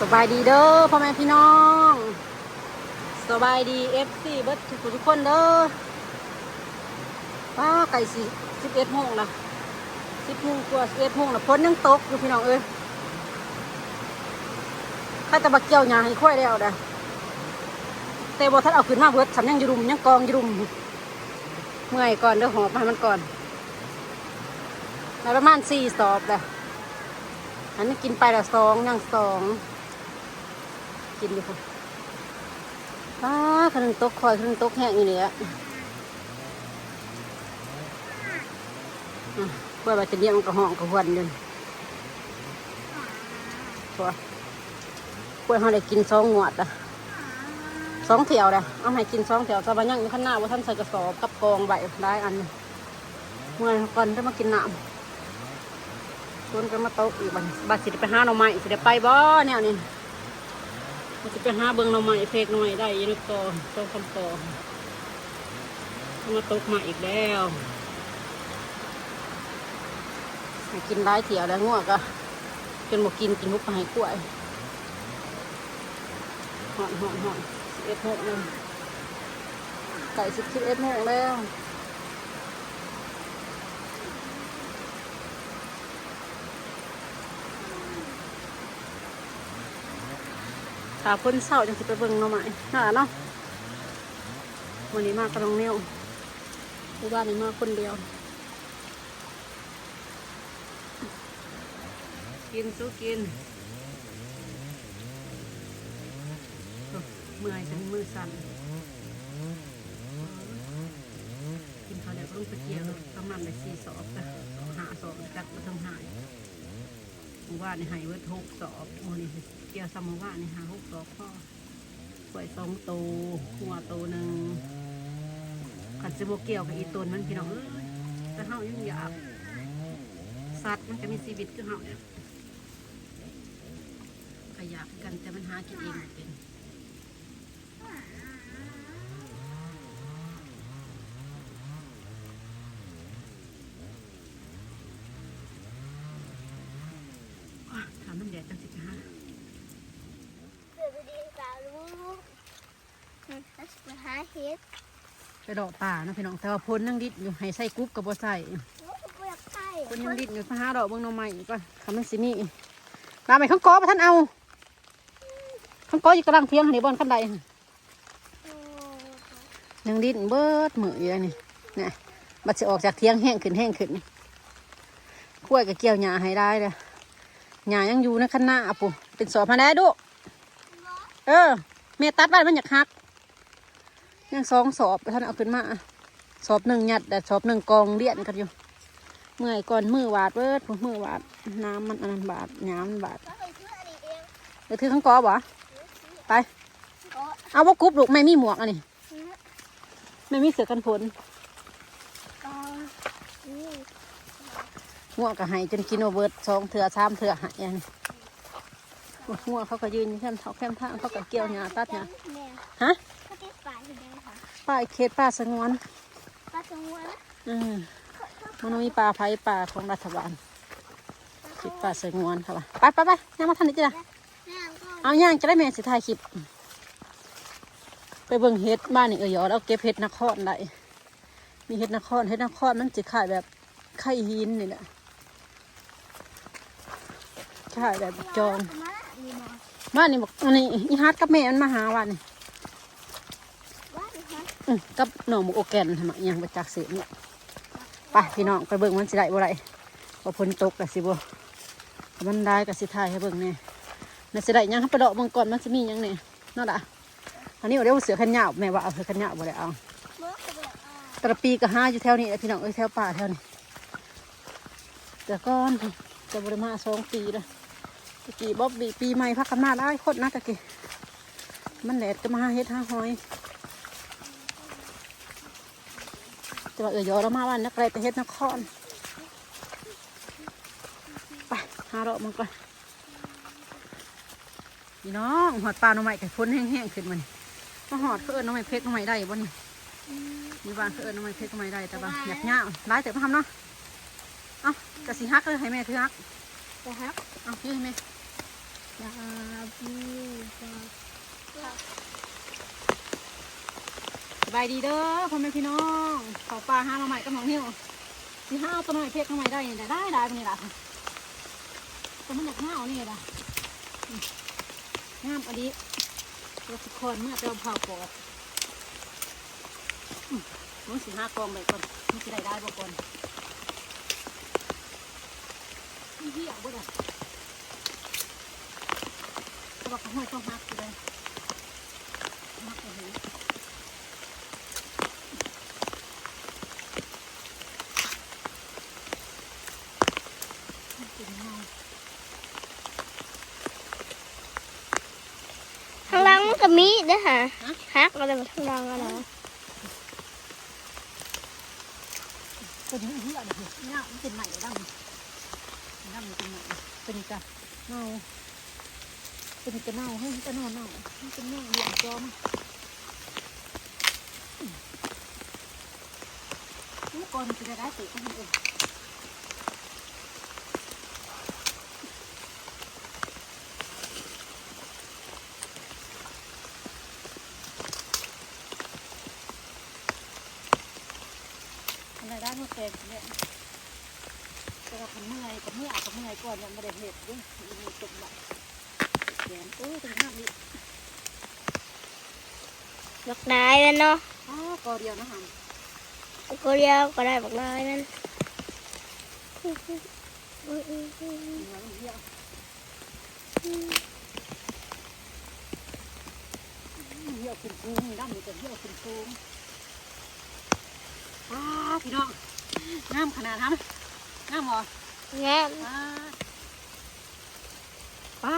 สบายดีเด้อพ่อแม่พี่น้อง สบายดีเอฟซีเบิร์ดทุกคนทุกคนเด้อป้าไก่สิสิบเอ็ดโมงละสิบโมงกว่าสิบเอ็ดโมงละพ้นยังตกอยู่พี่น้องเอ้ยข้าจะมาเกี่ยวหญ้าให้ค่อยแล้วนะแต่บ่ทันเอาขึ้นมาเบิร์ดฉันยังยูรุมยังกองยูรุมเมื่อยก่อนเด้อหอบมาให้มันก่อนแล้วประมาณสี่สอบเลยอันนี้กินไปละสองยังสอง กินอยู่ค่ะป้าขนึงตกคอยขนึงตกแห้งอยู่เนี่ยอะเพื่อว่าจะเลี้ยมันกระห้องกระหวนอยู่ตัวเพื่อเขาได้กินสองงวดอะสองเถี่ยวเลยเอาให้กินสองเถี่ยวสบายยังอยู่ข้างหน้าว่าท่านใส่กระสอบกับกองใบได้อันนึงเมื่อก่อนจะมากินน้ำชวนกันมาโต๊ะอีกบัดบัดสิได้ไปห้าหน่อไม้สิได้ไปบ่แนวนี้ บัดสิไปหาเบิ่งหน่อไม้เพกหน่อไม้ได้ยินกอสองคำกอมาตกมาอีกแล้วกินได้เถี่ยวแล้วง่วงก็จนบ่กินกินหุบไปกล้วยหอนหอนหอนสิบเอ็ดโมงเลยไก่สิบสิบเอ็ดโมงแล้ว ถ้าคนเศร้าจังสิไปเบิ่งหน่อไม้น่าเนาะวันนี้มากับน้องเนี่ยวที่บ้านนี้มากคนเดียว กินสู้กิน เมื่อยจนมือสั่นกินข้าวแล้วก็ต้องไปเกี่ยวประมาณได้สี่สอบนะหาสอบจักมาทำหายหมู่บ้านนี่หายเวิร์ดหกสอบโอ้นี่ กี่ยวซ้ำหมู่บ้านนี่หาหกสองพ่อป่อยสองโตวหัวโตวหนึ่งขันสิบเกี่ยวกับอีตนมันพี่น้องเอ้ยแต่เฮายังอยากสัตว์มันจะมีชีวิตคือเฮาเนี่ยขยะกกันแต่มันหากินเองบ่เป็นว้าถามมันแดดจังสิจ้า เกิดดีสาวลูกฮัส มาหาเฮ็ดไปดอกป่าเนาะพี่น้องแต่ว่าพ้นยังดิดอยู่ให้ใส่กรุ๊ปกับบ่ใส่ลูกเปลือกไข่คนยังดิดอยู่พะหาดอกเบิ่งหน่อไม้ก่อนทำมันสิมีลาไปข้างกอบ่ท่านเอาข้างกออยู่กำลังเทียงหันนี่บอนขั้นใดหั่นยังดิดเบิดมืออยู่เลยนี่นี่บัดสิออกจากเทียงแห้งขึ้นแห้งขึ้นกล้วยกับเกี่ยวหญ้าให้ได้เลยหญ้ายังอยู่ในคันหน้าปุ๊เป็นสอบมาได้ดูเออเมตัดไว้มันอยากหัก ยังสองสอบท่านเอาขึ้นมาสอบหนึ่งหยัดแต่สอบหนึ่งกองเลียนกันอยู่ เมื่อยก่อนมือวาดเบิดพวกมือวาดน้ำมันอันนั้นบาดน้ำมันบาดไปซื้ออันนี้เองเดี๋ยวถือข้างกอบ่ไป เอาว่ากรุ๊บลูกไม่มีหมวกอันนี้ไม่มีเสือกันฝนหมวกก็หายจนกินโอเบิร์ดสองเถื่อสามเถื่อหายอันหมวกเขาก็ยืนอยู่แค่เขาแค่ท่าเขาก็เกี่ยวหญ้าตัดหญ้าฮะ ป้าเขตป้าสงวนป้าสงวนอืมมันมีป่าไผ่ป่าของรัฐบาลเขตป่าสงวนค่ะไปไปไปย่างมาทันนี้จ้ะแม่ก็เอาย่างจะได้แม่สิถ่ายคลิปไปเบิ่งเฮ็ดบ้านนี่เออยอแล้วเก็บเฮ็ดนครได้มีเฮ็ดนครเฮ็ดนครมันจะขายแบบไข่หินนี่แหละขายแบบจองมามีหมอบ้านนี่บอกอันนี้อีฮาร์ดกับแม่มันมาหาวันนี่ว่าดิคะอื้อ กับหน่อหมูโอแกนทำไมยังไปจากเสียเนี่ยไปพี่น้องไปเบิ่งมันสิได้บ่ไรว่าฝนตกกะสิบ่มันได้กะสิถ่ายให้เบิ่งแน่น่าสิได้ยังไปดอกเบิ่งก่อนมันสิมีหยังแน่นั่นล่ะอันนี้เรียกว่าเสือขันยาวแม่ว่าเอาเสือขันยาวบ่ได้เอาเอาบอกอ่าแตะปีก็หาอยู่แถวนี้พี่น้องเอ้ยแถวป่าแถวนี้แต่ก่อนจะบริมาสองปีแล้วตะกี้บ๊อบบี้ปีใหม่พักกันมาได้โคตรนะตะกี้มันแดดก็มาเฮ็ดหาหอย จะว่าเออยอแล้วมาวันนักไรแต่เฮ็ดนครไปหาเราะมันก่อนพี่น้องหอดปลาหน่อไม้กับพ้นแห้งๆขึ้นมานี่มาหอดเพื่อนหน่อไม้เพกหน่อไม้ได้บ่นี่มีบ้านเพื่อนน้องไม่เพชรก็ไม่ได้แต่ว่าอยากย่างร้ายแต่มาทำเนาะเอากระสีฮักเลยให้แม่ถือฮักนะครับเอาพี่ให้แม่ดาบูบา ส บายดีเด้อพ่อแม่พี่น้องเขาปลาห้ามาใหม่กับน้องนิ้วสิห้าเอาตัวหน่อยเพียกมาใหม่ได้นี่ได้ได้ได้ปะนี่ล่ะแต่มันอยากห้าวนี่ล่ะงามอันนี้ตัวสุกคนเมื่อเติมเผาปอกอืมมันสิห้ากองไปก่อนมันสิได้ได้บ่ก่อนเหี้ยบ่ได้เขาบอกเขาห้อยต้องฮักอยู่เลยฮักเลยเป็นเงา ข้างล่างมันก็มีเด้อฮะฮักอะไรมาข้างล่างอะไรตัวนี้เหี้ยเลยเนี่ยมันเป็นใหม่ดั้งดั้งมันเป็นใหม่เป็นกะเน่าเป็นกะเน่าให้กะเน่าเน่ามันเป็นเน่าเหลี่ยมจอมเมื่อก่อนจะได้ติดก็มันเองอะไรได้เมื่อเกิดเนี่ยแต่เราทำเมื่อยกับเมื่อยกับเมื่อยก่อนยังไม่ได้เห็ดด้วยมีตุ่มไหลแขนโอ้ยตรงหน้านี่บักได้มันเนาะอ้าวกอเดียวนะฮะก็เรียกก็ได้บักได้มันเนื้อมันเหี้ยเหี้ยขึ้นสูงด้านนี้จะเหี้ยขึ้นสูงอ้าพี่น้อง งามขนาดนั้นงามเหรองามป้าป้า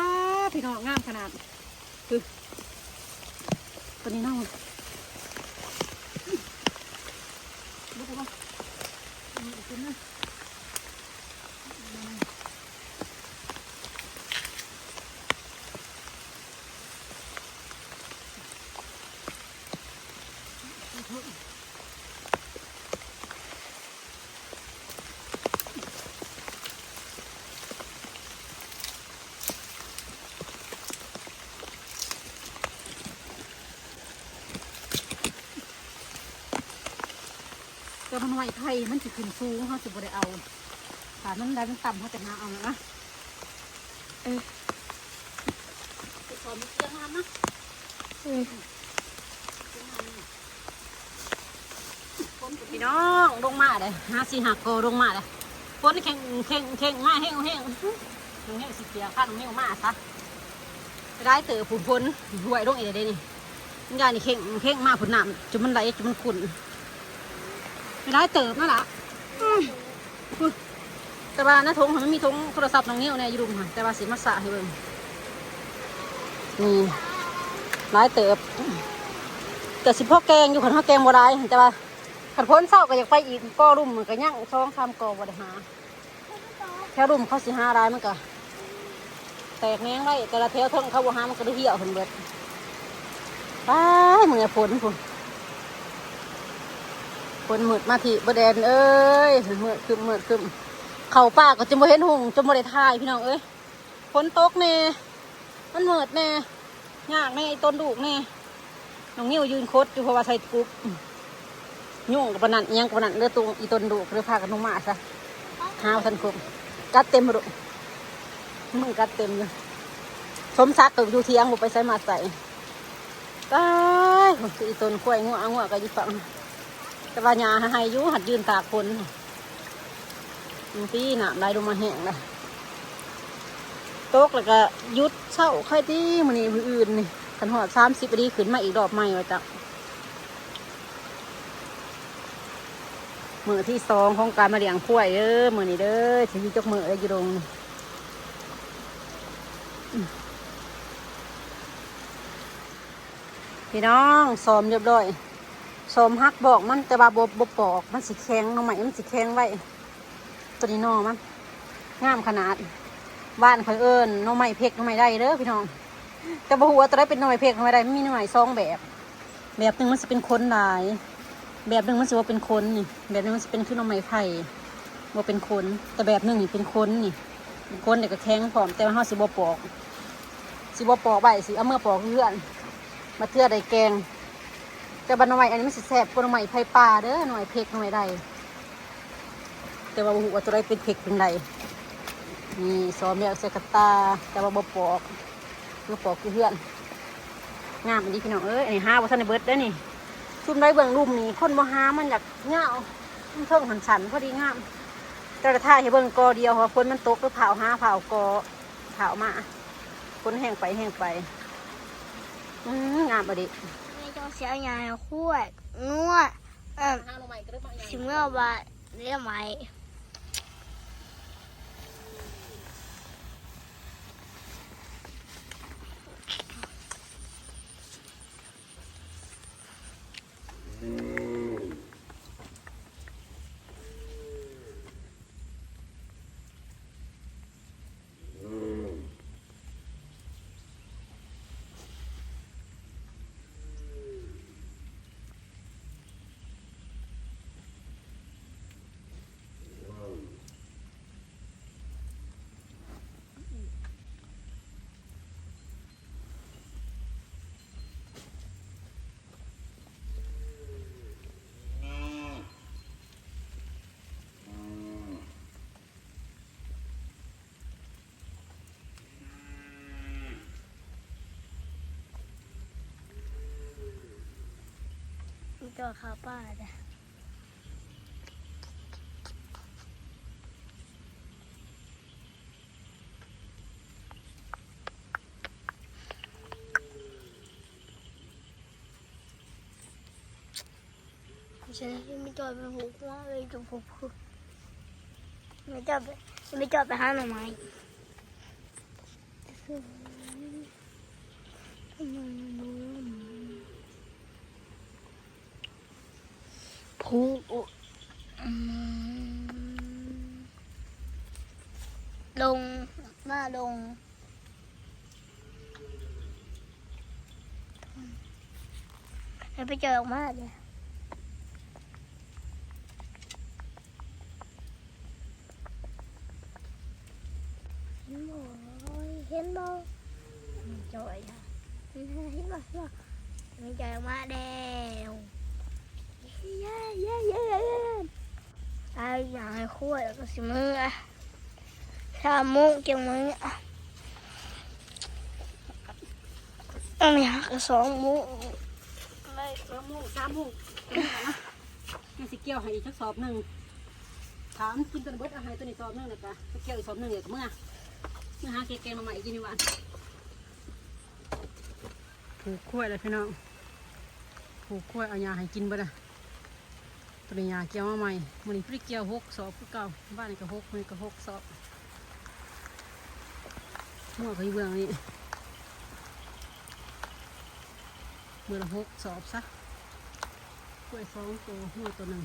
พี่น้องงามขนาดคือตัวนี้น้องดูไปบ้างอืมอีกตัวนึง แต่มันไหวไทยมันจะขึ้นสูงเขาจะบ่ได้เอาขามันได้มันต่ำเขาจะมาเอานะเออไปสอนมันเสียงงามนะอืมพี่น้องลงมาเลยห้าสี่หักโกลงมาเลยฝนแข่งแข่งแข่งมาแห้งแห้งแห้งสิเสียข้าน้องเหี้ยวมาซะไปได้เต๋อผุนพ้นห่วยลงอีกเลยนี่มันยายนี่แข่งแข่งมาผุนน้ำจนมันไหลจนมันขุ่น ไปได้เต๋อนั่นละแต่ว่าหน้าทงมันมีทงโทรศัพท์น้องนี้ยวเนี่ยอยู่รุมค่ะแต่ว่าสีมาสะให้เบิ่งนี่ร้ายเติบแต่สิพ่อแกงอยู่ขันพ่อแกงบ่ได้แต่ว่าขันพ้นเศร้าก็อยากไปอีกก็รุ่มมันก็ยั่งช่องคำกอบ่ได้หาแค่รุ่มเขาสิหาได้มันก็แตกแมงไว้แต่ละแถวเท่งเขาบ่หามันก็ได้เหี่ยวเพิ่นเบิดไปมึงอย่าฝนพุ่น ฝนมืดมาทีบ่แดนเอ้ยมืดคึมมืดคึมเข้าป่าก็จะบ่เห็นหงจะบ่ได้ถ่ายพี่น้องเอ้ยฝนตกแน่มันมืดแน่ยากแน่ไอ้ต้นดูกแน่น้องนิ้วยืนคตรอยู่เพราะว่าใส่กรุ๊ปยุ่งกับปนันเอิหยังกับปนันเลือดตรงอีตนดุหรือพากันลงมาซะห้าวทันคุมกัดเต็มรุมึงกัดเต็มอยู่สมซักกับอยู่เทียงบุไปใส่มาใส่ตายอีตนกล้วยงัวงัวก็อยิ่ฟัง แต่ว่าหยาให้อยุหัดยืนตากฝนพี่หนามได้ลงมาแห้งเลยโต๊กแล้วก็ยุดเช่าใครที่มันนี่อื่นนี่ขันหอดสามสิบปีขึ้นมาอีกรอบใหม่ว่าจ้ะมือที่สองของการมาเลี้ยงกล้วยเด้อมือนี้เด้อชีวิตจกมือเลยอยู่ตรงพี่น้องซ้อมเรียบร้อย ซ้อมฮักบอกมันแต่ว่าบบปอก มันสิแข็งน้องใหม่มันสิแข็งไว้ ตัวนี้น้องมันงามขนาดบ้านคอยเอิญน้องใหม่เพกน้องใหม่ได้เด้อพี่น้อง แต่บ่หัวตัวได้เป็นนมใหน่เพกหน่วยใดมันมีหน่ซองแบบ แบบหนึ่งมันจะเป็นคนหลาย แบบหนึ่งมันจะว่าเป็นคนนี่แบบหนึงมันจะเป็นขึ้นเอาไม้ไผ่ว่าเป็นคน แต่แบบหนึ่งนี่เป็นคนนี่เป็นคนเด็กก็แข็งพร้อมแต่ว่าเขาสิบ่ปอกสิบ่ปอกใบสิเอาเมื่อปอกเพื่อนมาเทื่อได้แกง แต่บันหน่อยอันนี้มันสิแซ่บกว่าหน่อยไผ่ป่าเด้อหน่อยเพกหน่อยใดแต่ว่าบ่ฮู้ว่าตัวใดเป็นเพกเป็นใดนี่ซอมแล้วใส่กระตา แต่ว่าบ่ปอกเมื่อปอกคือเพื่อนงามอันนี้พี่น้องเอ้ยอันนี้ห้าว่าท่านในเบิร์ดได้นี่ซุ่มได้เบิ่งรูมนี่คนบ่หามันอยากเงามันเทิงหันฉันพอดีงามแต่ละท่าให้เบิ่งกอเดียวเพราะฝนมันตกก็เผาหาเผากอเผามาฝนแห้งไปแห้งไปอืมงามอันนี้ เสียยาคั่วนัวเอ่อชิเมื่อบาเรียกไหมมี ตัวข้าวป้าจ้ะฉันไม่จอดไปผูกว่าเลยจะผูกผูกไม่จอดไปไม่จอดไปหาหน่อไม้ผูกอืมลงหน้าลงแล้ว ไปเจอออกมาเลยเห็นบ่เห็นบ่จอยค่ะเห็นบ่เห็นบ่ไม่เจอออกมาแล้วเย้เย้เย้เย้เย้ตายอย่างให้คั่วแล้วก็สิมืออะสามโมงเกี่ยงมืออะอันนี้หักสองโมง สามโมงสามโมงยังสิเกี่ยวให้อีกสักสอบหนึ่งถามกินตัวเบิดอาหารตัวนี้สอบหนึ่งเลยกะไปเกี่ยวอีกสอบหนึ่งเดี๋ยวก็เมื่อเมื่อหาแกงมาใหม่กินดีกว่าผูกขั้วยเลยพี่น้องผูกขั้วยเอายาให้กินบ่ได้ตัวนี้ยาเกี่ยวมาใหม่มันนี้พริกเกี่ยวหกสอบคือเก่าบ้านนี่ก็หกมันก็หกสอบมั่วไปเบื้องนี่เมื่อละหกสอบซะกล้วยสองตัวมั่วตัวหนึ่ง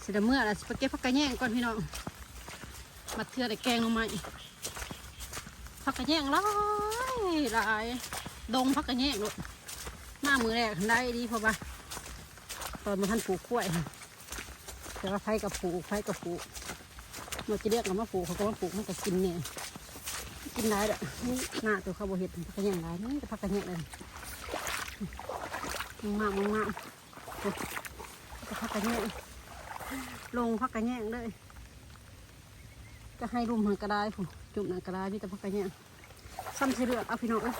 เสร็จแล้วเมื่อละสิไปเก็บผักกระแยงก่อนพี่น้องมาเทื่อได้แกงลงมาอีกผักกระแยงหลายหลายดงผักกระแยงลูกหน้ามือแรกได้ดีพราะว่าตอนมาท่านปลูกกล้วยแต่ว่าไผ่กับปลูกไผ่กับปลูกมันจะเรียกกันว่าปลูกเขาก็ว่าปลูกมันก็กินเนี่ยกินได้แหละหน้าตัวเขาบเห็ดผักกระแยงหลายนี่ผักกระแยงเลย มากมากมากจะผักกระแยงลงผักกระแยงเลย จะให้รุมหันกระไดผมจุ่มหนักระไดมีแต่พักกระแยงซ้ำเสลือเอาพี่น้องเอ้ย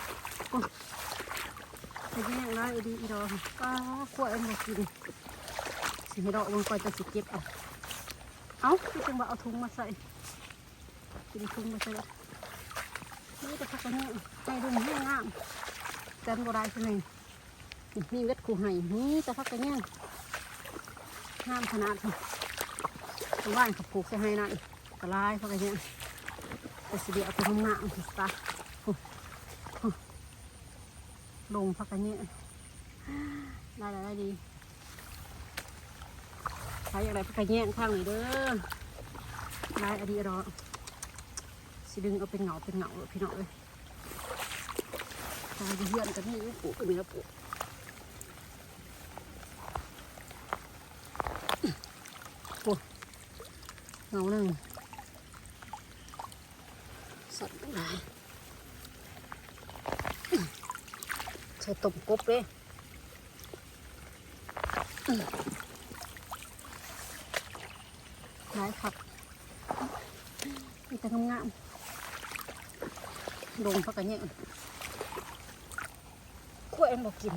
กระแยงร้ายอีดีอีดอกป้ากล้วยมากินสิให้ดอกมันก่อนจะสิเก็บเอาเอาพี่จังว่าเอาถุงมาใส่กินถุงมาใส่แล้วนี่แต่พักกระแยงให้รุมให้งามจันโบราณคนหนึ่ง นี่เวทกูให้นี่แต่พักกระแยงงามขนาดนี้ว่านเขาปลูกใส่ให้นั่นกระไลพวกกันี้แต่สิเดียวเอาไปทำงานสตาลงพักกันเนี่ยได้ได้ได้ดีใครอยากได้พักกันเนี่ยข้างนี้เด้อได้อดีรอสิดึงเอาเป็นเหงาเป็นเหงาเลยพี่น้องเลยตายเพื่อนกันนี่ปลูกกันนี่แล้วปลูกปลูก เงาหนึ่งสัตว์หลายส่ตุ่มกบเลยหลายผักมีแต่งามๆดงพักกันเนี่ยขั้วเอ็นบอกกิน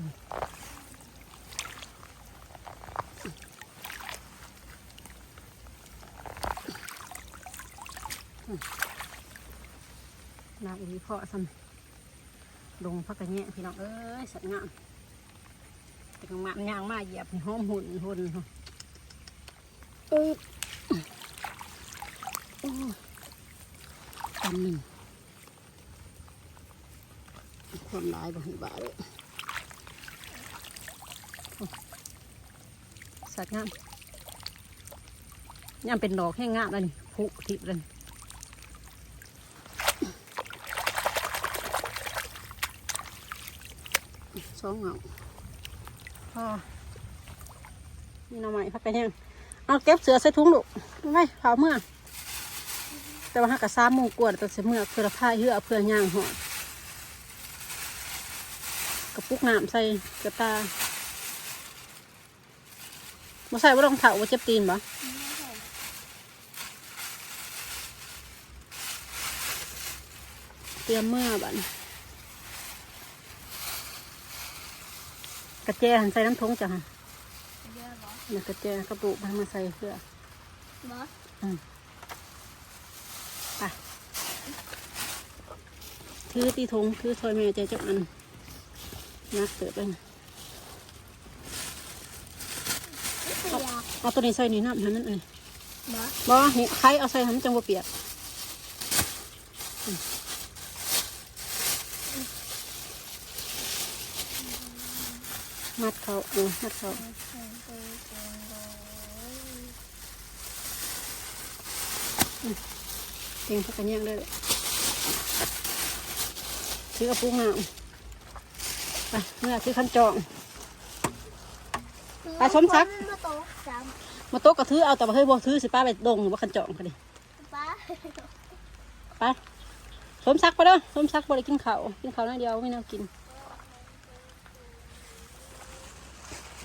างอีเพาะซ้ำลงพักกันแยะพี่น้องเอ้ยสัตว์งามแต่กงามยางมาเหยียบนี่หอมหุ่นหุ่นอ้ยโอ้ตำหนึ่งความร้ายบ่ให้บาเลยสัตว์งามยามเป็นดอกแห้งงามแล้วนี่ผุทิพย์เลย สองเหงาพอนี่หน่อไม้พักกันยังเอาเก็บเสือใส่ถุงลูกไว้เผาเมื่อแต่ว่าหักกะซ้ำมงกวดตัวเสือเมื่อเพื่อผ้าเหือเพื่อย่างหอดกระปุกน้ำใส่กระตามาใส่ว่าต้องเผาว่าเจ็บตีนบ่เตรียมเมื่อบัดนี้ ระเจหันใส่น้ำทงจ้ะฮะเยอะเหรอเนี่ยกระเจกระปุกมันมาใส่เพื่อเหรอไปถือตีทงถือซอยแม่ใจจักอันนักเติบเลยไม่เปียกเอาตัวนี้ใส่นี่น้ำให้มันเอ้ยเหรอบ่เห็นใครเอาใส่ให้มันจังบ่เปียก มัดเขาเออมัดเขาเตียงพักกันยังได้เลยถือกระปุกน้ำไปเมื่อถือขันจองไปสมศักดิ์มาโต๊ะสามมาโต๊ะก็ถือเอาแต่ว่าเฮ้ยบ่ถือสิป้าไปดงหรือว่าขันจองกันดิป้าไปสมซักดิ์ไปเด้อสมซักดิ์บ่ได้กินข้าวกินข้าวน้อยเดียวไม่น่ากิน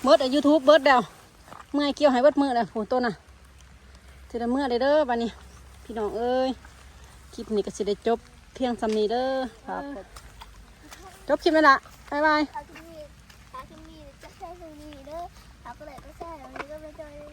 เบิดยูทูบเบิดเดียวเมื่อยเกี่ยวให้เบิดมือเลยโหต้นน่ะสิได้เมื่อได้เด้อบัดนี้ พี่น้องเอ้ยคลิปนี้ก็สิได้จบเพียงสำนี้เด้อครับจบคลิปแล้วล่ะบ๊ายบายถ้าที่นี่ถ้าที่นี่จะใช้ตรงนี้เด้อถ้าก็เลยก็ใช้ตรงนี้ก็ไปเจอ